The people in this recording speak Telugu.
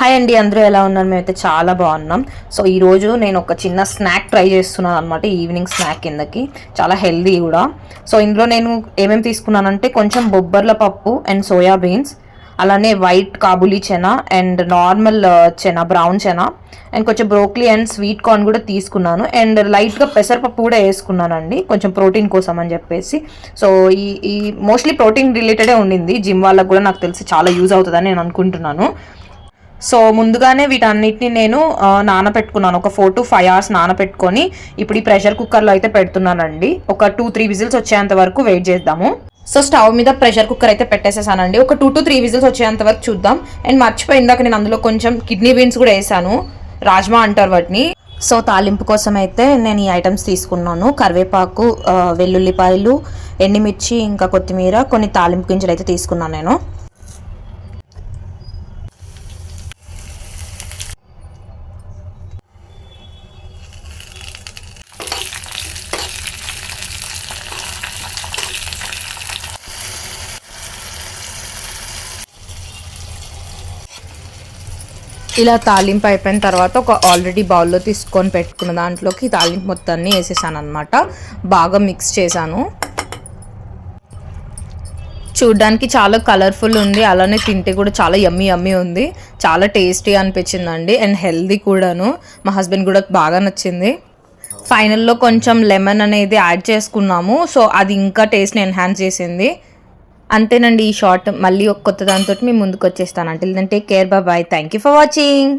హాయ్ అండి అందరూ ఎలా ఉన్నారు? మేమైతే చాలా బాగున్నాం. సో ఈరోజు నేను ఒక చిన్న స్నాక్ ట్రై చేస్తున్నాను అనమాట ఈవినింగ్ స్నాక్ కిందకి. చాలా హెల్దీ కూడా. సో ఇందులో నేను ఏమేమి తీసుకున్నానంటే కొంచెం బొబ్బర్ల పప్పు అండ్ సోయా బీన్స్ అలానే white kabuli chana and normal uh, chana brown chana and కొంచెం బ్రోక్లీ అండ్ స్వీట్ కార్న్ కూడా తీసుకున్నాను. అండ్ లైట్గా పెసరపప్పు కూడా వేసుకున్నానండి కొంచెం ప్రోటీన్ కోసం అని చెప్పేసి. సో ఈ ఈ మోస్ట్లీ ప్రోటీన్ రిలేటెడే ఉండింది. జిమ్ వాళ్ళకు కూడా నాకు తెలిసి చాలా యూజ్ అవుతుందని నేను అనుకుంటున్నాను. సో ముందుగానే వీటన్నిటిని నేను నానబెట్టుకున్నాను ఒక ఫోర్ టు ఫైవ్ అవర్స్ నానబెట్టుకొని ఇప్పుడు ఈ ప్రెషర్ కుక్కర్లో అయితే పెడుతున్నానండి. ఒక టూ త్రీ విజిల్స్ వచ్చేంత వరకు వెయిట్ చేద్దాము. సో స్టవ్ మీద ప్రెషర్ కుక్కర్ అయితే పెట్టేసేసానండి. ఒక టూ టు త్రీ విజిల్స్ వచ్చేంత వరకు చూద్దాం. అండ్ మర్చిపోయి ఇందాక నేను అందులో కొంచెం కిడ్నీ బీన్స్ కూడా వేసాను. రాజ్మా అంటారు వాటిని. సో తాలింపు కోసం అయితే నేను ఈ ఐటమ్స్ తీసుకున్నాను. కరివేపాకు వెల్లుల్లిపాయలు ఎండుమిర్చి ఇంకా కొత్తిమీర కొన్ని తాలింపు గింజలు అయితే తీసుకున్నాను నేను. ఇలా తాలింపు అయిపోయిన తర్వాత ఒక ఆల్రెడీ బౌల్లో తీసుకొని పెట్టుకున్న దాంట్లోకి తాలింపు మొత్తాన్ని వేసేసాను అనమాట బాగా మిక్స్ చేశాను. చూడ్డానికి చాలా కలర్ఫుల్ ఉంది. అలానే తింటే కూడా చాలా యమ్మీ యమ్మీ ఉంది. చాలా టేస్టీ అనిపించిందండి. అండ్ హెల్దీ కూడాను. మా హస్బెండ్ కూడా బాగా నచ్చింది. ఫైనల్లో కొంచెం లెమన్ అనేది యాడ్ చేసుకున్నాము. సో అది ఇంకా టేస్ట్ని ఎన్హాన్స్ చేసింది. అంతేనండి ఈ షార్ట్ మళ్ళీ ఒక కొత్త దానితోటి మీ ముందుకు వచ్చేస్తాను అంటే take care bye thank you for watching